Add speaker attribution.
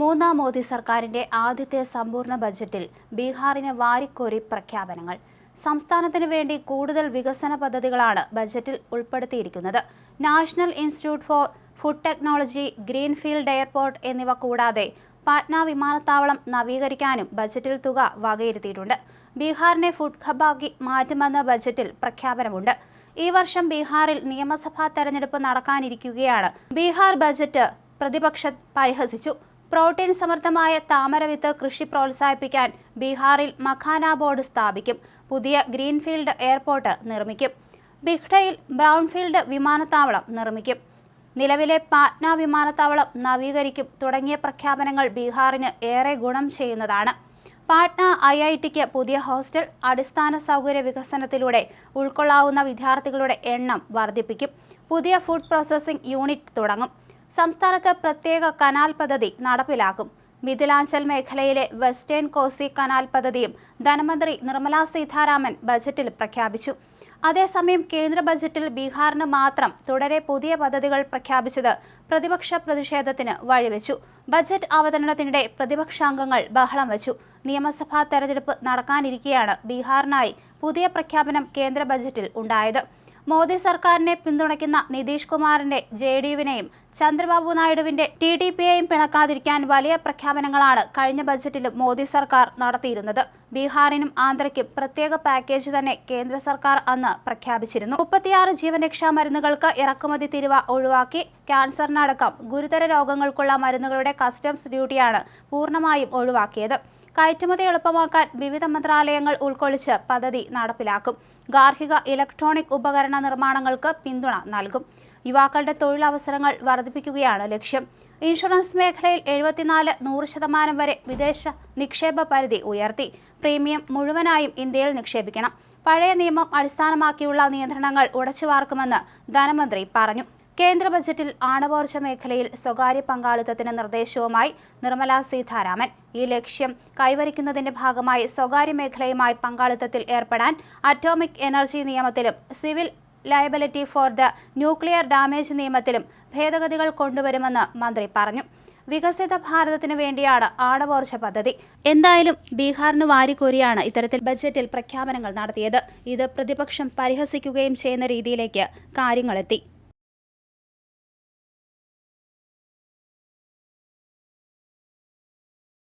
Speaker 1: മൂന്നാം മോദി സർക്കാരിന്റെ ആദ്യത്തെ സമ്പൂർണ ബജറ്റിൽ ബീഹാറിന് വാരിക്കോരി പ്രഖ്യാപനങ്ങൾ. സംസ്ഥാനത്തിന് വേണ്ടി കൂടുതൽ വികസന പദ്ധതികളാണ് ബജറ്റിൽ ഉൾപ്പെടുത്തിയിരിക്കുന്നത്. National institute for food technology greenfield airport എന്നിവ കൂടാതെ പാറ്റ്ന വിമാനത്താവളം നവീകരിക്കാനും ബജറ്റിൽ തുക വകയിരുത്തിയിട്ടുണ്ട്. ബീഹാറിനെ ഫുഡ് ഹബാക്കി മാറ്റുമെന്ന ബജറ്റിൽ പ്രഖ്യാപനമുണ്ട്. ഈ വർഷം ബീഹാറിൽ നിയമസഭാ തെരഞ്ഞെടുപ്പ് നടക്കാനിരിക്കുകയാണ്. ബീഹാർ ബജറ്റ് പ്രതിപക്ഷം പരിഹസിച്ചു. പ്രോട്ടീൻ സമൃദ്ധമായ താമരവിത്ത് കൃഷി പ്രോത്സാഹിപ്പിക്കാൻ ബീഹാറിൽ മഖാന ബോർഡ് സ്ഥാപിക്കും. പുതിയ ഗ്രീൻഫീൽഡ് എയർപോർട്ട് നിർമ്മിക്കും. ബിഹ്ഡയിൽ ബ്രൗൺഫീൽഡ് വിമാനത്താവളം നിർമ്മിക്കും. നിലവിലെ പാറ്റ്ന വിമാനത്താവളം നവീകരിക്കും തുടങ്ങിയ പ്രഖ്യാപനങ്ങൾ ബീഹാറിന് ഏറെ ഗുണം ചെയ്യുന്നതാണ്. പാട്ന ഐ ഐ ടിക്ക് പുതിയ ഹോസ്റ്റൽ അടിസ്ഥാന സൗകര്യ വികസനത്തിലൂടെ ഉൾക്കൊള്ളാവുന്ന വിദ്യാർത്ഥികളുടെ എണ്ണം വർദ്ധിപ്പിക്കും. പുതിയ ഫുഡ് പ്രോസസ്സിംഗ് യൂണിറ്റ് തുടങ്ങും. സംസ്ഥാനത്ത് പ്രത്യേക കനാൽ പദ്ധതി നടപ്പിലാക്കും. മിഥിലാഞ്ചൽ മേഖലയിലെ വെസ്റ്റേൺ കോസി കനാൽ പദ്ധതിയും ധനമന്ത്രി നിർമ്മലാ സീതാരാമൻ ബജറ്റിൽ പ്രഖ്യാപിച്ചു. അതേസമയം കേന്ദ്ര ബജറ്റിൽ ബീഹാറിന് മാത്രം തുടരെ പുതിയ പദ്ധതികൾ പ്രഖ്യാപിച്ചത് പ്രതിപക്ഷ പ്രതിഷേധത്തിന് വഴിവെച്ചു. ബജറ്റ് അവതരണത്തിനിടെ പ്രതിപക്ഷാംഗങ്ങൾ ബഹളം വച്ചു. നിയമസഭാ തെരഞ്ഞെടുപ്പ് നടക്കാനിരിക്കെയാണ് ബീഹാറിനായി പുതിയ പ്രഖ്യാപനം കേന്ദ്ര ബജറ്റിൽ ഉണ്ടായത്. മോദി സർക്കാരിനെ പിന്തുണയ്ക്കുന്ന നിതീഷ് കുമാറിന്റെ ജെ ഡി യുവിനെയും ചന്ദ്രബാബു നായിഡുവിന്റെ ടി ഡി പിയെയും പിണക്കാതിരിക്കാൻ വലിയ പ്രഖ്യാപനങ്ങളാണ് കഴിഞ്ഞ ബജറ്റിലും മോദി സർക്കാർ നടത്തിയിരുന്നത്. ബീഹാറിനും ആന്ധ്രയ്ക്കും പ്രത്യേക പാക്കേജ് തന്നെ കേന്ദ്ര സർക്കാർ അന്ന് പ്രഖ്യാപിച്ചിരുന്നു. മുപ്പത്തിയാറ് ജീവൻരക്ഷാ മരുന്നുകൾക്ക് ഇറക്കുമതി തിരിവ ഒഴിവാക്കി ക്യാൻസറിനടക്കം ഗുരുതര രോഗങ്ങൾക്കുള്ള മരുന്നുകളുടെ കസ്റ്റംസ് ഡ്യൂട്ടിയാണ് പൂർണമായും ഒഴിവാക്കിയത്. കയറ്റുമതി എളുപ്പമാക്കാൻ വിവിധ മന്ത്രാലയങ്ങൾ ഉൾക്കൊള്ളിച്ച് പദ്ധതി നടപ്പിലാക്കും. ഗാർഹിക ഇലക്ട്രോണിക് ഉപകരണ നിർമ്മാണങ്ങൾക്ക് പിന്തുണ നൽകും. യുവാക്കളുടെ തൊഴിലവസരങ്ങൾ വർദ്ധിപ്പിക്കുകയാണ് ലക്ഷ്യം. ഇൻഷുറൻസ് മേഖലയിൽ എഴുപത്തിനാല് നൂറ് ശതമാനം വരെ വിദേശ നിക്ഷേപ പരിധി ഉയർത്തി. പ്രീമിയം മുഴുവനായും ഇന്ത്യയിൽ നിക്ഷേപിക്കണം. പഴയ നിയമം അടിസ്ഥാനമാക്കിയുള്ള നിയന്ത്രണങ്ങൾ ഉടച്ചുവാർക്കുമെന്ന് ധനമന്ത്രി പറഞ്ഞു. കേന്ദ്ര ബജറ്റിൽ ആണവോർജ മേഖലയിൽ സ്വകാര്യ പങ്കാളിത്തത്തിന് നിർദ്ദേശവുമായി നിർമ്മലാ സീതാരാമൻ. ഈ ലക്ഷ്യം കൈവരിക്കുന്നതിന്റെ ഭാഗമായി സ്വകാര്യ മേഖലയുമായി പങ്കാളിത്തത്തിൽ ഏർപ്പെടാൻ അറ്റോമിക് എനർജി നിയമത്തിലും civil liability for the nuclear damage നിയമത്തിലും ഭേദഗതികൾ കൊണ്ടുവരുമെന്ന് മന്ത്രി പറഞ്ഞു. വികസിത ഭാരതത്തിന് വേണ്ടിയാണ് ആണവോർജ പദ്ധതി. എന്തായാലും ബീഹാറിന് വാരിക്കോരിയാണ് ഇത്തരത്തിൽ ബജറ്റിൽ പ്രഖ്യാപനങ്ങൾ നടത്തിയത്. ഇത് പ്രതിപക്ഷം പരിഹസിക്കുകയും ചെയ്യുന്ന രീതിയിലേക്ക് കാര്യങ്ങളെത്തി.